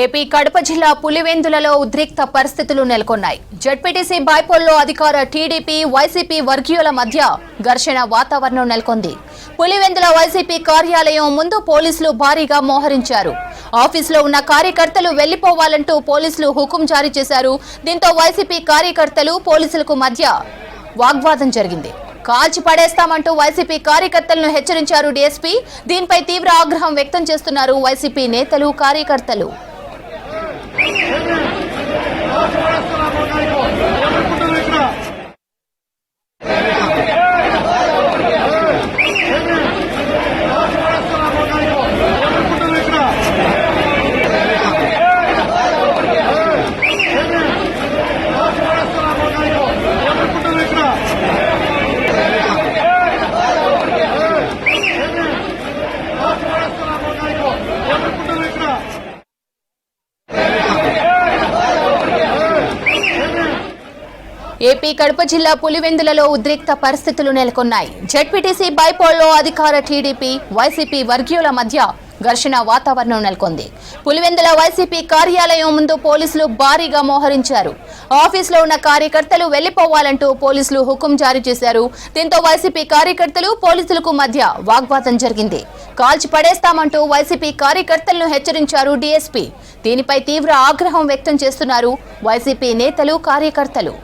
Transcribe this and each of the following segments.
AP Kadapa జిల్లా పులివెందులలో ఉద్రిక్త పరిస్థితులు నెలకొన్నాయి. జడ్పీటీసీ బైపోల్లో అధికార టీడీపీ వైసీపీ వర్గీయుల మధ్య ఘర్షణ వాతావరణం నెలకొంది. పులివెందుల వైసీపీ కార్యాలయం ముందు పోలీసులు భారీగా మోహరించారు. ఆఫీసులో ఉన్న కార్యకర్తలు వెళ్ళిపోవాలంటూ పోలీసులు హుకుం జారీ చేశారు. దీంతో వైసీపీ కార్యకర్తలు పోలీసులకు మధ్య వాగ్వాదం జరిగింది. కాల్చి పడేస్తామంటూ వైసీపీ కార్యకర్తలను హెచ్చరించారు డీఎస్పీ. దీనిపై తీవ్ర ఆగ్రహం వ్యక్తం చేస్తున్నారు వైసీపీ నేతలు కార్యకర్తలు. Vamos! ఏపీ కడప జిల్లా పులివెందులలో ఉద్రిక్త పరిస్థితులు నెలకొన్నాయి. జడ్పీటీసీ బైపోల్లో అధికార టీడీపీ వైసీపీ వర్గీయుల మధ్య ఘర్షణ వాతావరణం నెలకొంది. పులివెందుల వైసీపీ కార్యాలయం ముందు పోలీసులు భారీగా మోహరించారు. ఆఫీసులో ఉన్న కార్యకర్తలు వెళ్ళిపోవాలంటూ పోలీసులు హుకుం జారీ చేశారు. దీంతో వైసీపీ కార్యకర్తలు పోలీసులకు మధ్య వాగ్వాదం జరిగింది. కాల్చి పడేస్తామంటూ వైసీపీ కార్యకర్తలను హెచ్చరించారు డీఎస్పీ. దీనిపై తీవ్ర ఆగ్రహం వ్యక్తం చేస్తున్నారు వైసీపీ నేతలు కార్యకర్తలు.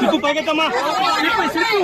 Sip పైకెత్తమ్మా sip sip